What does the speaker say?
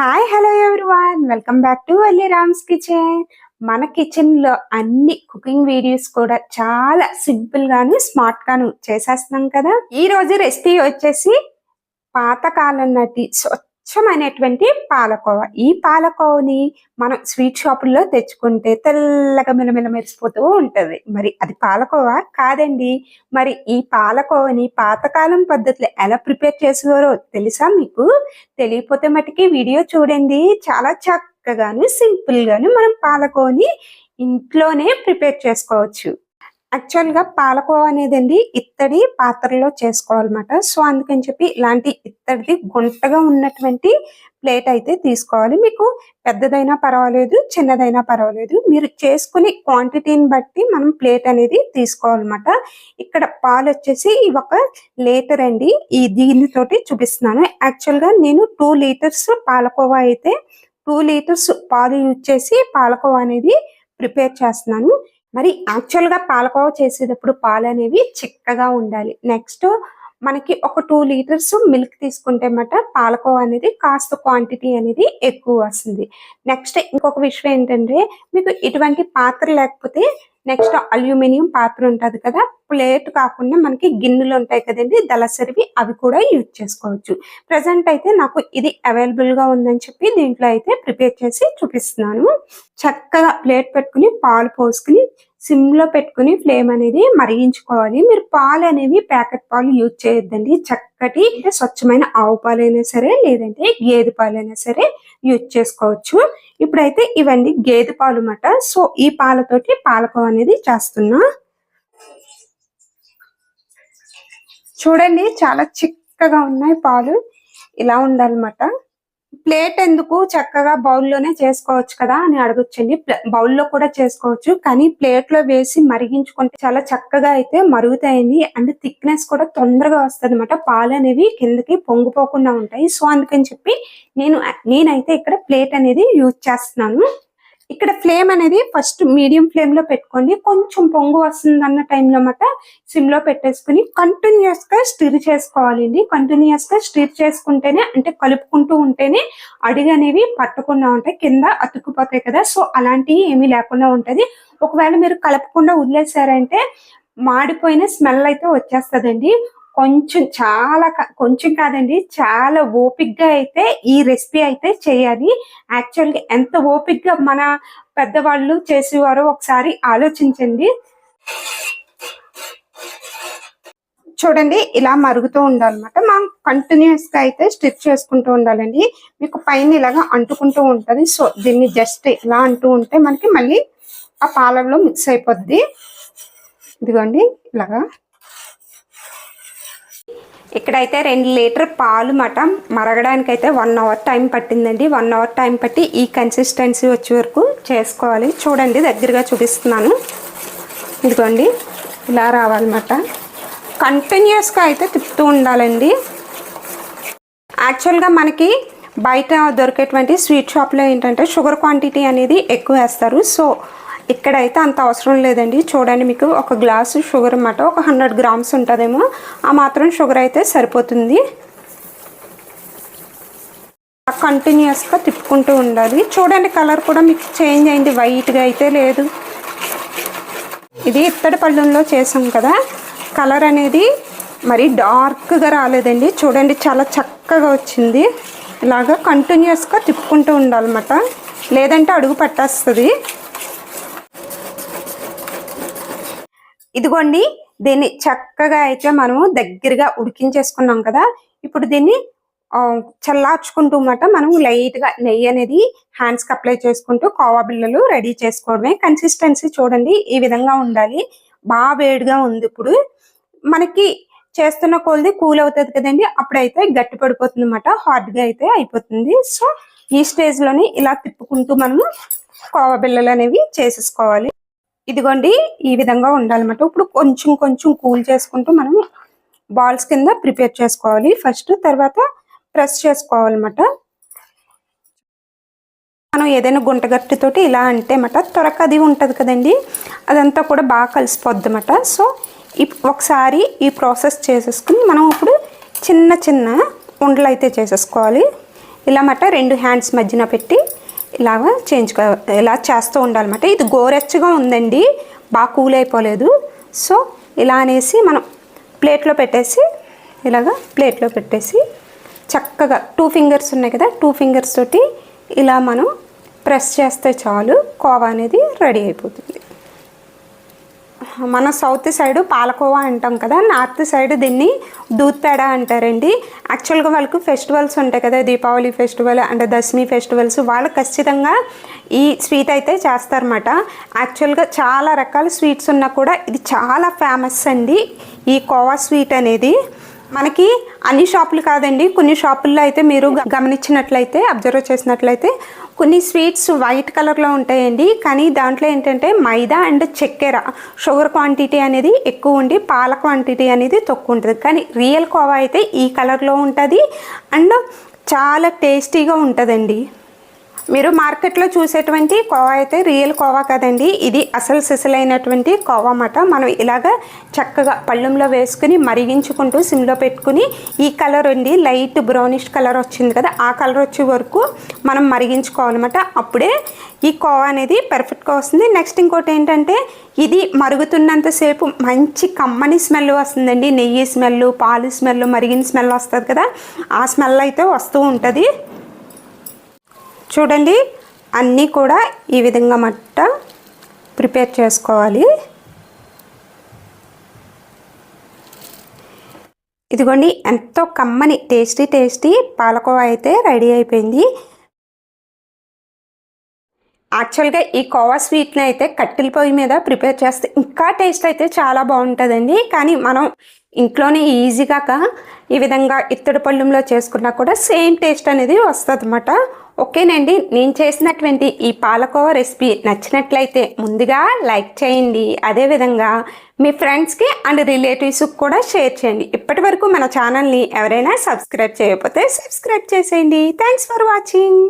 Hi hello everyone welcome back to Alli Ram's kitchen మన కిచెన్లో అన్ని కుకింగ్ వీడియోస్ కూడా చాలా సింపుల్ గాను స్మార్ట్ గాను చేసేస్తున్నాం కదా. ఈ రోజు రెసిపీ వచ్చేసి పాతకాలం నాటి స్వచ్ఛమైనటువంటి పాలకోవా. ఈ పాలకోవని మనం స్వీట్ షాపుల్లో తెచ్చుకుంటే తెల్లగా మిలమిల మెరిసిపోతూ ఉంటుంది. మరి అది పాలకోవ కాదండి. మరి ఈ పాలకోవని పాతకాలం పద్ధతిలో ఎలా ప్రిపేర్ చేసేవారో తెలుసా మీకు? తెలియపోతే మటుకి వీడియో చూడండి. చాలా చక్కగాను సింపుల్గాను మనం పాలకోవని ఇంట్లోనే ప్రిపేర్ చేసుకోవచ్చు. యాక్చువల్గా పాలకోవా అండి ఇత్తడి పాత్రలో చేసుకోవాలన్నమాట. సో అందుకని చెప్పి ఇలాంటి ఇత్తడిది గుంటగా ఉన్నటువంటి ప్లేట్ అయితే తీసుకోవాలి. మీకు పెద్దదైనా పర్వాలేదు చిన్నదైనా పర్వాలేదు. మీరు చేసుకునే క్వాంటిటీని బట్టి మనం ప్లేట్ అనేది తీసుకోవాలన్నమాట. ఇక్కడ పాలు వచ్చేసి ఇవి ఒక లీటర్ అండి. ఈ దీనితోటి చూపిస్తున్నాను. యాక్చువల్గా నేను టూ లీటర్స్ పాలకోవా అయితే టూ లీటర్స్ పాలు యూజ్ చేసి పాలకోవా అనేది ప్రిపేర్ చేస్తున్నాను. మరి యాక్చువల్గా చేసేటప్పుడు పాలు అనేవి చిక్కగా ఉండాలి. నెక్స్ట్ మనకి ఒక టూ లీటర్స్ మిల్క్ తీసుకుంటే మాట పాలకోవా అనేది కాస్త క్వాంటిటీ అనేది ఎక్కువ వస్తుంది. నెక్స్ట్ ఇంకొక విషయం ఏంటంటే మీకు ఇటువంటి పాత్ర లేకపోతే నెక్స్ట్ అల్యూమినియం పాత్ర ఉంటుంది కదా ప్లేట్ కాకుండా మనకి గిన్నెలు ఉంటాయి కదండి దళసరివి అవి కూడా యూజ్ చేసుకోవచ్చు. ప్రజెంట్ అయితే నాకు ఇది అవైలబుల్గా ఉందని చెప్పి దీంట్లో అయితే ప్రిపేర్ చేసి చూపిస్తున్నాను. చక్కగా ప్లేట్ పెట్టుకుని పాలు పోసుకుని సిమ్లో పెట్టుకుని ఫ్లేమ్ అనేది మరిగించుకోవాలి. మీరు పాలు అనేవి ప్యాకెట్ పాలు యూజ్ చేయొద్దండి. చక్కటి అంటే స్వచ్ఛమైన ఆవు పాలైనా సరే లేదంటే గేదె పాలైనా సరే యూజ్ చేసుకోవచ్చు. ఇప్పుడైతే ఇవన్నీ గేదె పాలు మాట సో ఈ పాలతోటి పాలకం అనేది చేస్తున్నా. చూడండి చాలా చిక్కగా ఉన్నాయి పాలు. ఇలా ఉండాలన్నమాట. ప్లేట్ ఎందుకు చక్కగా బౌల్లోనే చేసుకోవచ్చు కదా అని అడగొచ్చండి. బౌల్లో కూడా చేసుకోవచ్చు. కానీ ప్లేట్లో వేసి మరిగించుకుంటే చాలా చక్కగా అయితే మరుగుతాయండి. అండ్ థిక్నెస్ కూడా తొందరగా వస్తుంది అనమాట పాలు అనేవి కిందకి పొంగిపోకుండా ఉంటాయి. సో అందుకని చెప్పి నేను నేనైతే ఇక్కడ ప్లేట్ అనేది యూజ్ చేస్తున్నాను. ఇక్కడ ఫ్లేమ్ అనేది ఫస్ట్ మీడియం ఫ్లేమ్లో పెట్టుకోండి. కొంచెం పొంగు వస్తుంది అన్న టైంలో అన్నమాట. సిమ్లో పెట్టేసుకుని కంటిన్యూస్గా స్టిర్ చేసుకోవాలండి. కంటిన్యూస్గా స్టిర్ చేసుకుంటేనే అంటే కలుపుకుంటూ ఉంటేనే అడిగి అనేవి పట్టకుండా ఉంటాయి. కింద అతుక్కుపోతాయి కదా. సో అలాంటివి ఏమీ లేకుండా ఉంటది. ఒకవేళ మీరు కలపకుండా వదిలేసారంటే మాడిపోయిన స్మెల్ అయితే వచ్చేస్తదండి. కొంచెం చాలా కొంచెం కాదండి చాలా ఓపిక్గా అయితే ఈ రెసిపీ అయితే చేయాలి. యాక్చువల్గా ఎంత ఓపిక్గా మన పెద్దవాళ్ళు చేసేవారో ఒకసారి ఆలోచించండి. చూడండి ఇలా మరుగుతూ ఉండాలన్నమాట. మనం కంటిన్యూస్గా అయితే స్టిచ్ చేసుకుంటూ ఉండాలండి. మీకు పైన ఇలాగా అంటుకుంటూ ఉంటుంది. సో దీన్ని జస్ట్ ఇలా అంటూ ఉంటే మనకి మళ్ళీ ఆ పాలల్లో మిక్స్ అయిపోద్ది. ఇదిగోండి ఇలాగా. ఇక్కడైతే రెండు లీటర్ పాలు మట మరగడానికి అయితే వన్ అవర్ టైం పట్టిందండి. వన్ అవర్ టైం పట్టి ఈ కన్సిస్టెన్సీ వచ్చే వరకు చేసుకోవాలి. చూడండి దగ్గరగా చూపిస్తున్నాను. ఇదిగోండి ఇలా రావాలన్నమాట కంటిన్యూస్గా అయితే తిప్పుతూ ఉండాలండి. యాక్చువల్గా మనకి బయట దొరికేటువంటి స్వీట్ షాప్లో ఏంటంటే షుగర్ క్వాంటిటీ అనేది ఎక్కువ వేస్తారు. సో ఇక్కడైతే అంత అవసరం లేదండి. చూడండి మీకు ఒక గ్లాసు షుగర్ అన్నమాట. ఒక హండ్రెడ్ గ్రామ్స్ ఉంటుందేమో. ఆ మాత్రం షుగర్ అయితే సరిపోతుంది. కంటిన్యూస్గా తిప్పుకుంటూ ఉండాలి. చూడండి కలర్ కూడా మీకు చేంజ్ అయింది. వైట్గా అయితే లేదు. ఇది ఇత్తడి పళ్ళంలో చేసాం కదా. కలర్ అనేది మరి డార్క్గా రాలేదండి. చూడండి చాలా చక్కగా వచ్చింది. ఇలాగా కంటిన్యూస్గా తిప్పుకుంటూ ఉండాలన్నమాట. లేదంటే అడుగు పట్టేస్తుంది. ఇదిగోండి దీన్ని చక్కగా అయితే మనము దగ్గరగా ఉడికించేసుకున్నాం కదా. ఇప్పుడు దీన్ని చల్లార్చుకుంటూ మాట మనం లైట్గా నెయ్యి అనేది హ్యాండ్స్కి అప్లై చేసుకుంటూ కోవా బిళ్ళలు రెడీ చేసుకోవడమే. కన్సిస్టెన్సీ చూడండి ఈ విధంగా ఉండాలి. బాగా వేడిగా ఉంది ఇప్పుడు. మనకి చేస్తున్న కొలది కూల్ అవుతుంది కదండి అప్పుడైతే గట్టి పడిపోతుంది అనమాట హార్డ్గా అయితే అయిపోతుంది. సో ఈ స్టేజ్లోని ఇలా తిప్పుకుంటూ మనము కోవా బిళ్ళలు అనేవి చేసేసుకోవాలి. ఇదిగోండి ఈ విధంగా ఉండాలన్నమాట. ఇప్పుడు కొంచెం కొంచెం కూల్ చేసుకుంటూ మనం బాల్స్ కింద ప్రిపేర్ చేసుకోవాలి. ఫస్ట్ తర్వాత ప్రెస్ చేసుకోవాలన్నమాట. మనం ఏదైనా గుంటగట్టితోటి ఇలా అంటే అన్నమాట త్వరక అది ఉంటుంది కదండి. అదంతా కూడా బాగా కలిసిపోద్ది సో ఒకసారి ఈ ప్రాసెస్ చేసేసుకుని మనం ఇప్పుడు చిన్న చిన్న ఉండలు అయితే చేసేసుకోవాలి. ఇలా మాట రెండు హ్యాండ్స్ మధ్యన పెట్టి ఇలాగ చేయించుకో ఇలా చేస్తూ ఉండాలన్నమాట. ఇది గోరెచ్చగా ఉందండి బాగా కూల్ అయిపోలేదు. సో ఇలా అనేసి మనం ప్లేట్లో పెట్టేసి ఇలాగ ప్లేట్లో పెట్టేసి చక్కగా టూ ఫింగర్స్ ఉన్నాయి కదా టూ ఫింగర్స్ తోటి ఇలా మనం ప్రెస్ చేస్తే చాలు కోవా అనేది రెడీ అయిపోతుంది. మన సౌత్ సైడ్ పాలకోవా అంటాం కదా నార్త్ సైడ్ దీన్ని దూత్పేడ అంటారండి. యాక్చువల్గా వాళ్ళకు ఫెస్టివల్స్ ఉంటాయి కదా దీపావళి ఫెస్టివల్ అంటే దశమి ఫెస్టివల్స్ వాళ్ళు ఖచ్చితంగా ఈ స్వీట్ అయితే చేస్తారన్నమాట. యాక్చువల్గా చాలా రకాల స్వీట్స్ ఉన్నా కూడా ఇది చాలా ఫేమస్ అండి ఈ కోవా స్వీట్ అనేది. మనకి అన్ని షాపులు కాదండి కొన్ని షాపుల్లో అయితే మీరు గమనించినట్లయితే అబ్జర్వ్ చేసినట్లయితే కొన్ని స్వీట్స్ వైట్ కలర్లో ఉంటాయండి. కానీ దాంట్లో ఏంటంటే మైదా అండ్ చక్కెర. షుగర్ క్వాంటిటీ అనేది ఎక్కువ ఉండి పాల క్వాంటిటీ అనేది తక్కువ ఉంటుంది. కానీ రియల్ కోవా అయితే ఈ కలర్లో ఉంటుంది. అండ్ చాలా టేస్టీగా ఉంటుందండి. మీరు మార్కెట్లో చూసేటువంటి కోవా అయితే రియల్ కోవా కదండి. ఇది అసలు సిసలైనటువంటి కోవా అన్నమాట. మనం ఇలాగ చక్కగా పళ్ళెంలో వేసుకుని మరిగించుకుంటూ సిమ్లో పెట్టుకుని ఈ కలర్ అండి లైట్ బ్రౌనిష్ కలర్ వచ్చింది కదా ఆ కలర్ వచ్చే వరకు మనం మరిగించుకోవాలన్నమాట అప్పుడే ఈ కోవా అనేది పర్ఫెక్ట్గా వస్తుంది. నెక్స్ట్ ఇంకోటి ఏంటంటే ఇది మరుగుతున్నంతసేపు మంచి కమ్మని స్మెల్ వస్తుందండి. నెయ్యి స్మెల్ పాలు స్మెల్ మరిగిన స్మెల్ వస్తుంది కదా ఆ స్మెల్ అయితే వస్తూ ఉంటుంది. చూడండి అన్నీ కూడా ఈ విధంగా మట్ట ప్రిపేర్ చేసుకోవాలి. ఇదిగోండి ఎంతో కమ్మని టేస్టీ టేస్టీ పాలకోవా అయితే రెడీ అయిపోయింది. యాక్చువల్గా ఈ కోవా స్వీట్ని అయితే కట్టెల పొయ్యి మీద ప్రిపేర్ చేస్తే ఇంకా టేస్ట్ అయితే చాలా బాగుంటుందండి. కానీ మనం ఇంట్లోనే ఈజీగా ఈ విధంగా ఇత్తడి పళ్ళెంలో చేసుకున్నా కూడా సేమ్ టేస్ట్ అనేది వస్తుంది అనమాట ఓకేనండి నేను చేసినటువంటి ఈ పాలకోవా రెసిపీ నచ్చినట్లయితే ముందుగా లైక్ చేయండి. అదేవిధంగా మీ ఫ్రెండ్స్కి అండ్ రిలేటివ్స్కి కూడా షేర్ చేయండి. ఇప్పటి వరకు మన ఛానల్ని ఎవరైనా సబ్స్క్రైబ్ చేయకపోతే సబ్స్క్రైబ్ చేసేయండి. Thanks for watching